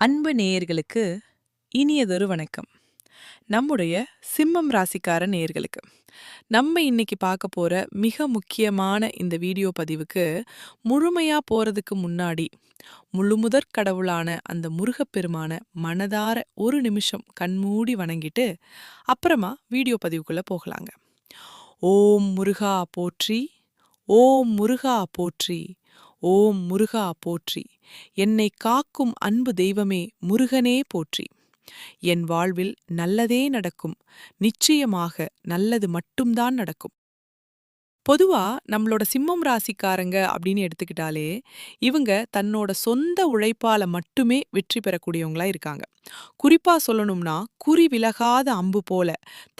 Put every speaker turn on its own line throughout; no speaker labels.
அன்பு நேயர்களுக்கு இனியதொரு வணக்கம். நம்முடைய சிம்மம் ராசிக்கார நேயர்களுக்கு. நம்ம இன்னைக்கு பார்க்க போற மிக முக்கியமான இந்த வீடியோ பதிவுக்கு முழுமையா போறதுக்கு முன்னாடி முழுமுதற் கடவுளான அந்த முருகப்பெருமான மனதார ஒரு நிமிஷம் கண்மூடி வணங்கிட்டு அப்புறமா வீடியோ பதிவுக்குள்ள போகலாங்க. ஓம் முருகா போற்றி ஓம் முருகா போற்றி ஓம் முருகா போற்றி. என்னை காக்கும் அன்பு தெய்வமே முருகனே போற்றி. என் வாழ்வில் நல்லதே நடக்கும். நிச்சயமாக நல்லது மட்டும்தான் நடக்கும். பொதுவா நம்மளோட சிம்மம் ராசிக்காரங்க அப்படின்னு எடுத்துக்கிட்டாலே இவங்க தன்னோட சொந்த உழைப்பால மட்டுமே வெற்றி பெறக்கூடியவங்களா இருக்காங்க. குறிப்பா சொல்லணும்னா குறி விலகாத அம்பு போல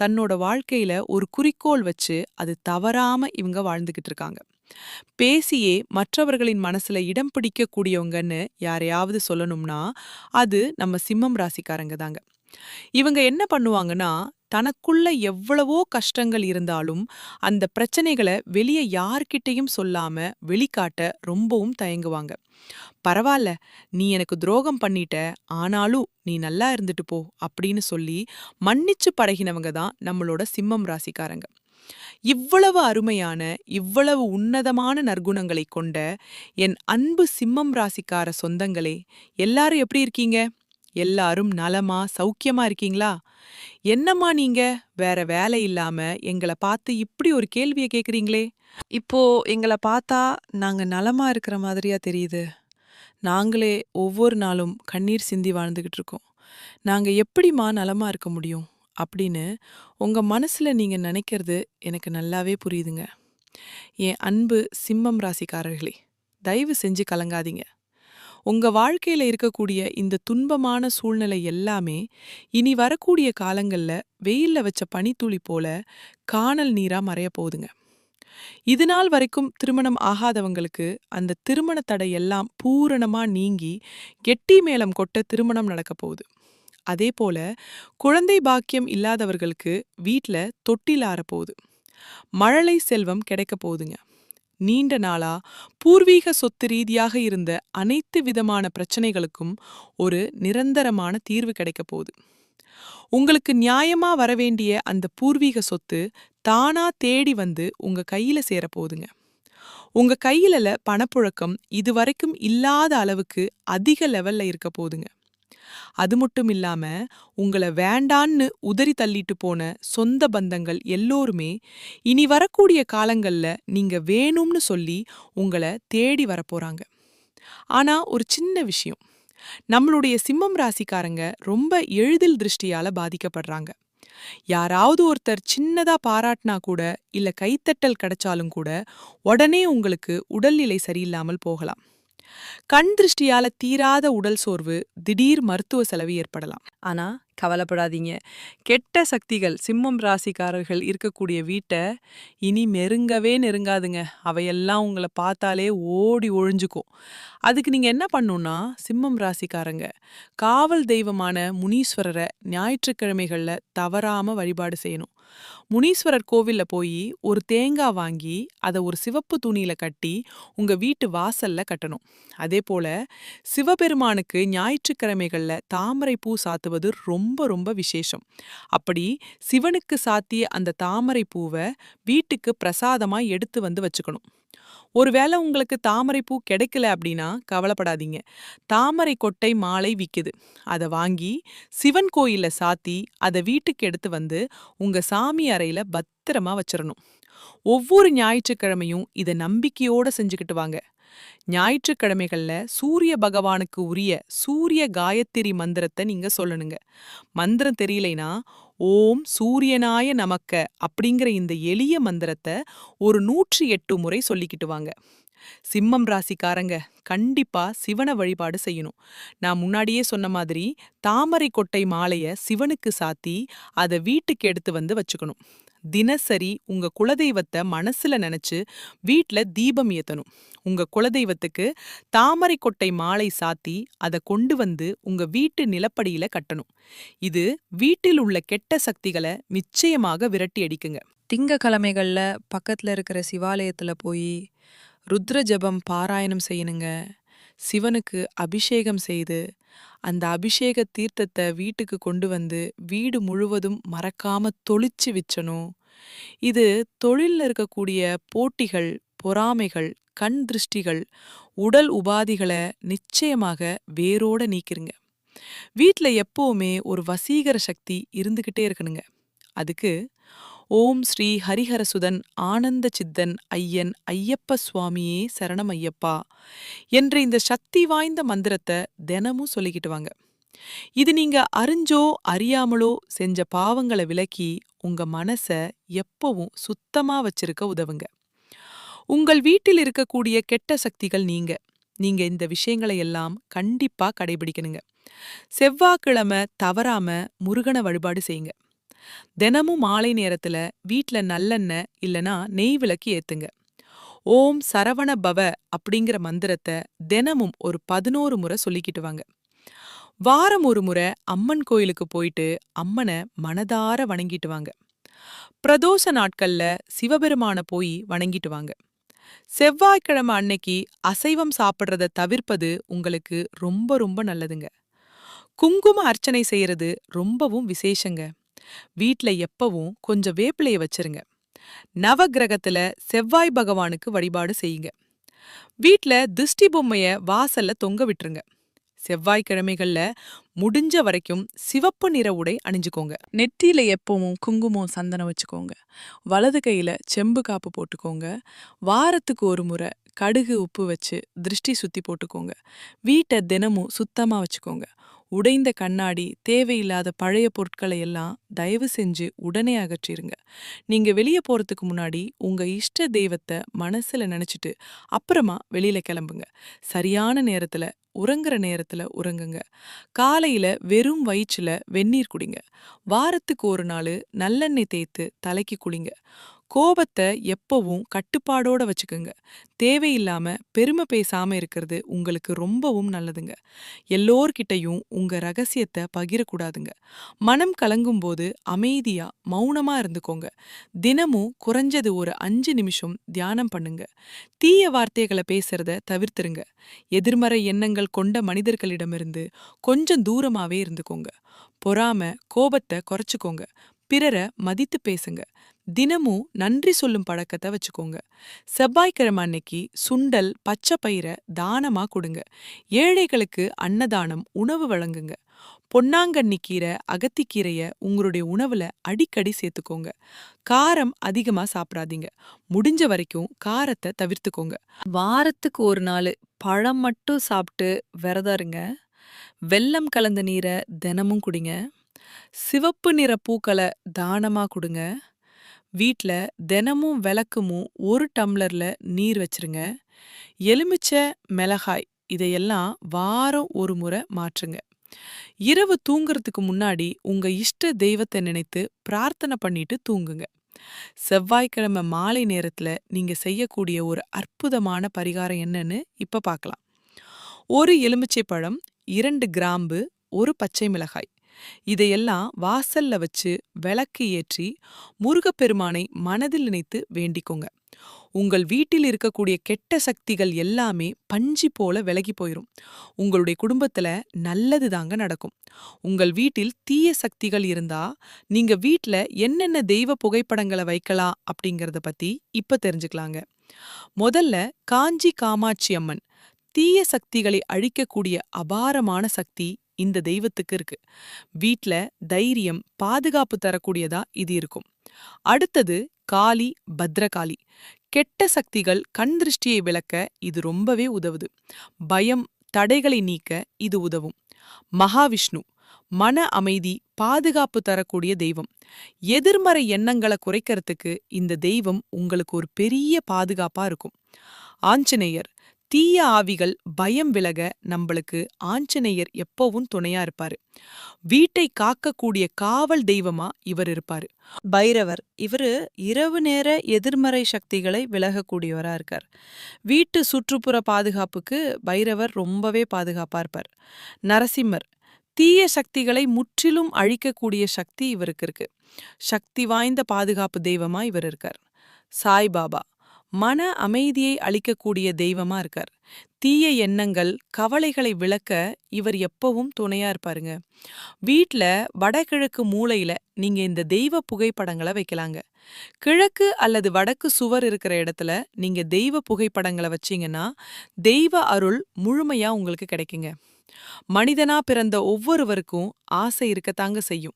தன்னோட வாழ்க்கையில ஒரு குறிக்கோள் வச்சு அது தவறாம இவங்க வாழ்ந்துகிட்டு இருக்காங்க. பேசியே மற்றவர்களின் மனசுல இடம் பிடிக்கக்கூடியவங்கன்னு யாரையாவது சொல்லணும்னா அது நம்ம சிம்மம் ராசிக்காரங்க தாங்க. இவங்க என்ன பண்ணுவாங்கன்னா தனக்குள்ள எவ்வளவோ கஷ்டங்கள் இருந்தாலும் அந்த பிரச்சனைகளை வெளியே யார்கிட்டயும் சொல்லாம வெளிக்காட்ட ரொம்பவும் தயங்குவாங்க. பரவாயில்ல நீ எனக்கு துரோகம் பண்ணிட்ட ஆனாலும் நீ நல்லா இருந்துட்டு போ அப்படின்னு சொல்லி மன்னிச்சு பழகினவங்க தான் நம்மளோட சிம்மம் ராசிக்காரங்க. இவ்வளவு அருமையான இவ்வளவு உன்னதமான நற்குணங்களை கொண்ட என் அன்பு சிம்மம் ராசிக்கார சொந்தங்களே எல்லாரும் எப்படி இருக்கீங்க? எல்லாரும் நலமா சௌக்கியமா இருக்கீங்களா? என்னம்மா நீங்க? வேற வேலை இல்லாம எங்களை பார்த்து இப்படி ஒரு கேள்வியை கேக்குறீங்களே? இப்போ எங்களை பார்த்தா நாங்க நலமா இருக்கிற மாதிரியா தெரியுது. நாங்களே ஒவ்வொரு நாளும் கண்ணீர் சிந்தி வாழ்ந்துகிட்டு இருக்கோம். நாங்க எப்படிம்மா நலமா இருக்க முடியும்? அப்படின்னு உங்க மனசுல நீங்க நினைக்கிறது எனக்கு நல்லாவே புரியுதுங்க. என் அன்பு சிம்மம் ராசிக்காரர்களே தயவு செஞ்சு கலங்காதீங்க. உங்க வாழ்க்கையில இருக்கக்கூடிய இந்த துன்பமான சூழ்நிலை எல்லாமே இனி வரக்கூடிய காலங்கள்ல வெயில்ல வச்ச பனித்துளி போல காணல் நீரா மறைய போகுதுங்க. இது நாள் வரைக்கும் திருமணம் ஆகாதவங்களுக்கு அந்த திருமண தடை எல்லாம் பூரணமா நீங்கி கெட்டி மேளம் கொட்ட திருமணம் நடக்க போகுது. அதே போல குழந்தை பாக்கியம் இல்லாதவர்களுக்கு வீட்டில் தொட்டில் ஆறப்போகுது மழலை செல்வம் கிடைக்க போகுதுங்க. நீண்ட நாளா பூர்வீக சொத்து ரீதியாக இருந்த அனைத்து விதமான பிரச்சனைகளுக்கும் ஒரு நிரந்தரமான தீர்வு கிடைக்க போகுது. உங்களுக்கு நியாயமா வரவேண்டிய அந்த பூர்வீக சொத்து தானா தேடி வந்து உங்க கையில சேரப்போகுதுங்க உங்க கையில பணப்புழக்கம் இதுவரைக்கும் இல்லாத அளவுக்கு அதிக லெவல்ல இருக்க போகுதுங்க. அது மட்டும் இல்லாம உங்கள வேண்டான்னு உதறி தள்ளிட்டு போன சொந்த பந்தங்கள் எல்லோருமே இனி வரக்கூடிய காலங்கள்ல நீங்க வேணும்னு சொல்லி உங்களை தேடி வரப்போறாங்க ஆனா ஒரு சின்ன விஷயம். நம்மளுடைய சிம்மம் ராசிக்காரங்க ரொம்ப எளிதில் திருஷ்டியால பாதிக்கப்படுறாங்க. யாராவது ஒருத்தர் சின்னதா பாராட்டினா கூட இல்ல கைத்தட்டல் கிடைச்சாலும் கூட உடனே உங்களுக்கு உடல்நிலை சரியில்லாமல் போகலாம். கண் திருஷ்டியால தீராத உடல் சோர்வு திடீர் மருத்துவ செலவு ஏற்படலாம். ஆனா கவலைப்படாதீங்க. கெட்ட சக்திகள் சிம்மம் ராசிக்காரர்கள் இருக்கக்கூடிய வீட்டை இனி நெருங்கவே நெருங்காதுங்க. அவையெல்லாம் உங்களை பார்த்தாலே ஓடி ஒழிஞ்சுக்கும். அதுக்கு நீங்க என்ன பண்ணுன்னா சிம்மம் ராசிக்காரங்க காவல் தெய்வமான முனீஸ்வரரை ஞாயிற்றுக்கிழமைகள்ல தவறாம வழிபாடு செய்யணும். முனீஸ்வரர் கோவில்ல போய் ஒரு தேங்காய் வாங்கி அதை ஒரு சிவப்பு துணியில கட்டி உங்க வீட்டு வாசல்ல கட்டணும். அதே போல சிவபெருமானுக்கு ஞாயிற்றுக்கிழமைகள்ல தாமரை பூ சாத்துவது ரொம்ப ரொம்ப விசேஷம். அப்படி சிவனுக்கு சாத்திய அந்த தாமரை பூவை வீட்டுக்கு பிரசாதமா எடுத்து வந்து வச்சுக்கணும். ஒருவேளை உங்களுக்கு தாமரை பூ கிடைக்கல அப்படின்னா கவலைப்படாதீங்க. தாமரை கொட்டை மாலை விக்குது. அதை வாங்கி சிவன் கோயில்ல சாத்தி அதை வீட்டுக்கு எடுத்து வந்து உங்க சாமி அறையில் பத்திரமா வச்சிடணும் ஒவ்வொரு ஞாயிற்றுக்கிழமையும் இதை நம்பிக்கையோட செஞ்சுக்கிட்டு வாங்க. ஞாயிற்றுக்கிழமைகள்ல சூரிய பகவானுக்கு உரிய சூரிய காயத்திரி மந்திரத்தை நீங்க சொல்லணுங்க. மந்திரம் தெரியலைனா ஓம் சூரியனாய நமக்க அப்படிங்கிற இந்த எளிய மந்திரத்தை ஒரு நூற்றி எட்டு முறை சொல்லிக்கிட்டு வாங்க சிம்மம் ராசிக்காரங்க கண்டிப்பா சிவனை வழிபாடு செய்யணும். நான் முன்னாடியே சொன்ன மாதிரி தாமரை கொட்டை மாலைய சிவனுக்கு சாத்தி அதை வீட்டுக்கு எடுத்து வந்து வச்சுக்கணும். தினசரி உங்க குலதெய்வத்தை மனசுல நினைச்சு வீட்ல தீபம் ஏத்தணும். உங்க குலதெய்வத்துக்கு தாமரை கொட்டை மாலை சாத்தி அதை கொண்டு வந்து உங்க வீட்டு நிலப்படியில கட்டணும். இது வீட்டில் உள்ள கெட்ட சக்திகளை நிச்சயமாக விரட்டி அடிக்குங்க. திங்கக்கிழமைகளில் பக்கத்துல இருக்கிற சிவாலயத்துல போய் ருத்ர ஜபம் பாராயணம் செய்யணுங்க. சிவனுக்கு அபிஷேகம் செய்து அந்த அபிஷேக தீர்த்தத்தை வீட்டுக்கு கொண்டு வந்து வீடு முழுவதும் மறக்காம தொளிச்சு விச்சணும் இது தொழில்ல இருக்கக்கூடிய போட்டிகள் பொறாமைகள் கண் திருஷ்டிகள் உடல் உபாதிகளை நிச்சயமாக வேரோட நீக்கிருங்க. வீட்டில் எப்பவுமே ஒரு வசீகர சக்தி இருந்துகிட்டே இருக்கணுங்க. அதுக்கு ஓம் ஸ்ரீ ஹரிஹரசுதன் ஆனந்த சித்தன் ஐயன் ஐயப்ப சுவாமியே சரணம் ஐயப்பா என்ற இந்த சக்தி வாய்ந்த மந்திரத்தை தினமும் சொல்லிக்கிட்டு வாங்க. இது நீங்க அறிஞ்சோ அறியாமலோ செஞ்ச பாவங்களை விலக்கி உங்க மனச எப்பவும் சுத்தமா வச்சிருக்க உதவுங்க. உங்கள் வீட்டில் இருக்கக்கூடிய கெட்ட சக்திகள் நீங்க. நீங்க இந்த விஷயங்களை எல்லாம் கண்டிப்பா கடைபிடிக்கணுங்க. செவ்வாய்க்கிழமை தவறாம முருகனை வழிபாடு செய்யுங்க. தினமும் மாலை நேரத்துல வீட்ல நல்லெண்ணெய் இல்லனா நெய் விளக்கு ஏத்துங்க. ஓம் சரவண பவ அப்படிங்கிற மந்திரத்தை தினமும் ஒரு பதினோரு முறை சொல்லிக்கிட்டு வாங்க. வாரம் ஒரு முறை அம்மன் கோயிலுக்கு போயிட்டு அம்மனை மனதார வணங்கிட்டு வாங்க. பிரதோஷ நாட்கள்ல சிவபெருமான போய் வணங்கிட்டு வாங்க. செவ்வாய்க்கிழமை அன்னைக்கு அசைவம் சாப்பிட்றத தவிர்ப்பது உங்களுக்கு ரொம்ப ரொம்ப நல்லதுங்க. குங்கும அர்ச்சனை செய்யறது ரொம்பவும் விசேஷங்க. வீட்ல எப்பவும் கொஞ்சம் வேப்பிலைய வச்சிருங்க. நவகிரகத்துல செவ்வாய் பகவானுக்கு வழிபாடு செய்யுங்க. வீட்ல திருஷ்டி பொம்மைய வாசல்ல தொங்க விட்டுருங்க. செவ்வாய்க்கிழமைகள்ல முடிஞ்ச வரைக்கும் சிவப்பு நிற உடை அணிஞ்சுக்கோங்க. நெத்தியில எப்பவும் குங்குமம் சந்தனம் வச்சுக்கோங்க. வலது கையில செம்பு காப்பு போட்டுக்கோங்க. வாரத்துக்கு ஒரு முறை கடுகு உப்பு வச்சு திருஷ்டி சுத்தி போட்டுக்கோங்க. வீட்டை தினமும் சுத்தமா வச்சுக்கோங்க. உடைந்த கண்ணாடி தேவையில்லாத பழைய பொருட்களை எல்லாம் தயவு செஞ்சு உடனே அகற்றிருங்க. நீங்க வெளியே போறதுக்கு முன்னாடி உங்க இஷ்ட தெய்வத்தை மனசுல நினைச்சிட்டு அப்புறமா வெளியில கிளம்புங்க. சரியான நேரத்துல உறங்குற நேரத்துல உறங்குங்க. காலையில வெறும் வயிற்றுல வெந்நீர் குடிங்க. வாரத்துக்கு ஒரு நாள் நல்லெண்ணெய் தேய்த்து தலைக்கு குளிங்க. கோபத்தை எப்பவும் கட்டுப்பாடோட வச்சுக்கோங்க. தேவையில்லாம பெருமை பேசாம இருக்கிறது உங்களுக்கு ரொம்பவும் நல்லதுங்க. எல்லோர்கிட்டையும் உங்க ரகசியத்தை பகிரக்கூடாதுங்க. மனம் கலங்கும் போது அமைதியா மௌனமா இருந்துக்கோங்க. தினமும் குறைஞ்சது ஒரு அஞ்சு நிமிஷம் தியானம் பண்ணுங்க. தீய வார்த்தைகளை பேசுறத தவிர்த்துருங்க. எதிர்மறை எண்ணங்கள் கொண்ட மனிதர்களிடமிருந்து கொஞ்சம் தூரமாவே இருந்துக்கோங்க. பொறாம கோபத்தை குறைச்சுக்கோங்க. பிறரை மதித்து பேசுங்க. தினமும் நன்றி சொல்லும் பழக்கத்தை வச்சுக்கோங்க. செவ்வாய்க்கிழமை அன்னைக்கு சுண்டல் பச்சை பயிரை தானமா கொடுங்க. ஏழைகளுக்கு அன்னதானம் உணவு வழங்குங்க. பொன்னாங்கண்ணி கீரை அகத்திக்கீரைய உங்களுடைய உணவுல அடிக்கடி சேர்த்துக்கோங்க. காரம் அதிகமா சாப்பிடாதீங்க. முடிஞ்ச வரைக்கும் காரத்தை தவிர்த்துக்கோங்க. வாரத்துக்கு ஒரு நாள் பழம் மட்டும் சாப்பிட்டு விரதம் இருங்க வெல்லம் கலந்த நீரை தினமும் குடிங்க. சிவப்பு நிற பூக்களை தானமா கொடுங்க. வீட்ல தினமும் விளக்குமும் ஒரு டம்ளர்ல நீர் வச்சிருங்க. எலுமிச்சை மிளகாய் இதையெல்லாம் வாரம் ஒரு முறை மாற்றுங்க. இரவு தூங்குறதுக்கு முன்னாடி உங்க இஷ்ட தெய்வத்தை நினைத்து பிரார்த்தனை பண்ணிட்டு தூங்குங்க. செவ்வாய்க்கிழமை மாலை நேரத்துல நீங்க செய்யக்கூடிய ஒரு அற்புதமான பரிகாரம் என்னன்னு இப்ப பார்க்கலாம் ஒரு எலுமிச்சை பழம் இரண்டு கிராம்பு ஒரு பச்சை மிளகாய். இதையெல்லாம் வாசல்ல வச்சு விளக்கு ஏற்றி முருகப்பெருமானை மனதில் நினைத்து வேண்டிக்கோங்க. உங்கள் வீட்டில் இருக்கக்கூடிய கெட்ட சக்திகள் எல்லாமே பஞ்சி போல விலகி போயிரும். உங்களுடைய குடும்பத்துல நல்லது தாங்க நடக்கும். உங்கள் வீட்டில் தீய சக்திகள் இருந்தா நீங்க வீட்ல என்னென்ன தெய்வ புகைப்படங்களை வைக்கலாம் அப்படிங்கறத பத்தி இப்ப தெரிஞ்சுக்கலாங்க. முதல்ல காஞ்சி காமாட்சி அம்மன் தீய சக்திகளை அழிக்கக்கூடிய அபாரமான சக்தி இந்த தெய்வத்துக்கு இருக்கு. வீட்ல தைரியம் பாதுகாப்பு தரக்கூடியதா இது இருக்கும். அடுத்தது காளி பத்ரகாளி. கெட்ட சக்திகள் கண் திருஷ்டியை விளக்க இது ரொம்பவே உதவுது. பயம் தடைகளை நீக்க இது உதவும். மகாவிஷ்ணு மன அமைதி பாதுகாப்பு தரக்கூடிய தெய்வம். எதிர்மறை எண்ணங்களை குறைக்கிறதுக்கு இந்த தெய்வம் உங்களுக்கு ஒரு பெரிய பாதுகாப்பா இருக்கும். ஆஞ்சநேயர் தீய ஆவிகள் பயம் விலக நம்மளுக்கு ஆஞ்சநேயர் எப்பவும் துணையா இருப்பாரு. வீட்டை காக்கக்கூடிய காவல் தெய்வமா இவர் இருப்பாரு.
பைரவர் இவரு இரவு நேர எதிர்மறை சக்திகளை விலகக்கூடியவரா இருக்கார். வீட்டு சுற்றுப்புற பாதுகாப்புக்கு பைரவர் ரொம்பவே பாதுகாப்பா இருப்பார். நரசிம்மர் தீய சக்திகளை முற்றிலும் அழிக்கக்கூடிய சக்தி இவருக்கு இருக்கு. சக்தி வாய்ந்த பாதுகாப்பு தெய்வமா இவர் இருக்கார். சாய்பாபா மன அமைதியை அளிக்கக்கூடிய தெய்வமா இருக்கார். தீய எண்ணங்கள் கவலைகளை விளக்க இவர் எப்பவும் துணையா இருப்பாருங்க. வீட்ல வடகிழக்கு மூலையில நீங்க இந்த தெய்வ புகைப்படங்களை வைக்கலாங்க. கிழக்கு அல்லது வடக்கு சுவர் இருக்கிற இடத்துல நீங்க தெய்வ புகைப்படங்களை வச்சீங்கன்னா தெய்வ அருள் முழுமையா உங்களுக்கு கிடைக்குங்க. மனிதனா பிறந்த ஒவ்வொருவருக்கும் ஆசை இருக்கத்தாங்க செய்யும்.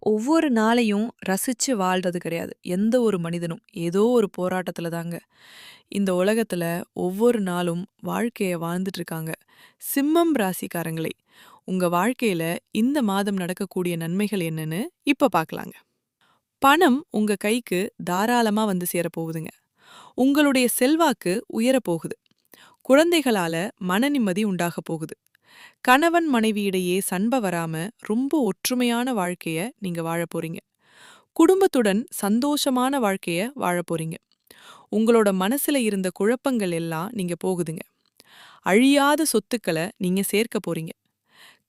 ஒவ்வொரு நாளையும் ரசிச்சு வாழ்றது கிடையாது. எந்த ஒரு மனிதனும். ஏதோ ஒரு போராட்டத்தில் தாங்க. இந்த உலகத்துல ஒவ்வொரு நாளும் வாழ்க்கைய வாழ்ந்துட்டு இருக்காங்க. சிம்மம் ராசிக்காரங்களே உங்க வாழ்க்கையில இந்த மாதம் நடக்கக்கூடிய நன்மைகள் என்னன்னு இப்ப பார்க்கலாங்க பணம் உங்க கைக்கு தாராளமா வந்து சேரப்போகுதுங்க உங்களுடைய செல்வாக்கு உயரப்போகுது குழந்தைகளால மன நிம்மதி உண்டாக போகுது. கணவன் மனைவியிடையே சண்பை வராம ரொம்ப ஒற்றுமையான வாழ்க்கைய நீங்க வாழ போறீங்க. குடும்பத்துடன் சந்தோஷமான வாழ்க்கைய வாழப் போறீங்க. உங்களோட மனசுல இருந்த குழப்பங்கள் எல்லாம் நீங்க போகுதுங்க. அழியாத சொத்துக்களை நீங்க சேர்க்க போறீங்க.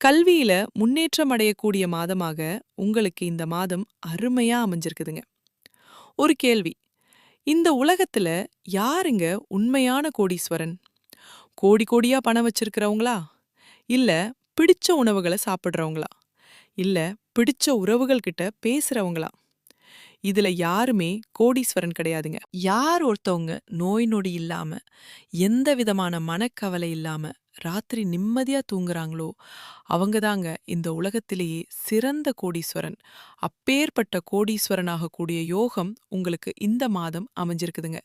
கல்வியில முன்னேற்றம் அடையக்கூடிய மாதமாக உங்களுக்கு இந்த மாதம் அருமையா அமைஞ்சிருக்குதுங்க. ஒரு கேள்வி. இந்த உலகத்துல யாருங்க உண்மையான கோடீஸ்வரன்? கோடி கோடியா பணம் வச்சிருக்கிறவங்களா? இல்ல பிடிச்ச உணவுகளை சாப்பிட்றவங்களா? இல்ல பிடிச்ச உறவுகள் கிட்ட பேசுறவங்களா? இதுல யாருமே கோடீஸ்வரன் கிடையாதுங்க. யார் ஒருத்தவங்க நோய் நொடி இல்லாம எந்த விதமான மனக்கவலை இல்லாம ராத்திரி நிம்மதியா தூங்குறாங்களோ அவங்க தாங்க இந்த உலகத்திலேயே சிறந்த கோடீஸ்வரன். அப்பேற்பட்ட கோடீஸ்வரனாக கூடிய யோகம் உங்களுக்கு இந்த மாதம் அமைஞ்சிருக்குதுங்க.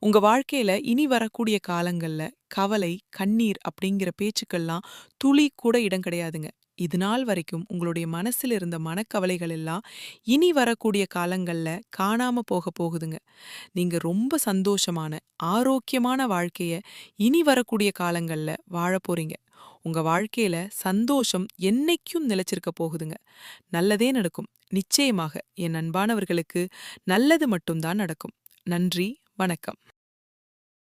உங்க வாழ்க்கையில இனி வரக்கூடிய காலங்கள்ல கவலை கண்ணீர் அப்படிங்கிற பேச்சுக்கள்லாம் துளி கூட இடம் கிடையாதுங்க. இது நாள் வரைக்கும் உங்களுடைய மனசுல இருந்த மனக்கவலைகள் எல்லாம் இனி வரக்கூடிய காலங்கள்ல காணாம போக போகுதுங்க. நீங்க ரொம்ப சந்தோஷமான ஆரோக்கியமான வாழ்க்கைய இனி வரக்கூடிய காலங்கள்ல வாழப் போறீங்க. உங்க வாழ்க்கையில சந்தோஷம் என்னைக்கும் நிலைச்சிருக்க போகுதுங்க. நல்லதே நடக்கும். நிச்சயமாக என் அன்பானவர்களுக்கு நல்லது மட்டும்தான் நடக்கும். நன்றி வணக்கம்.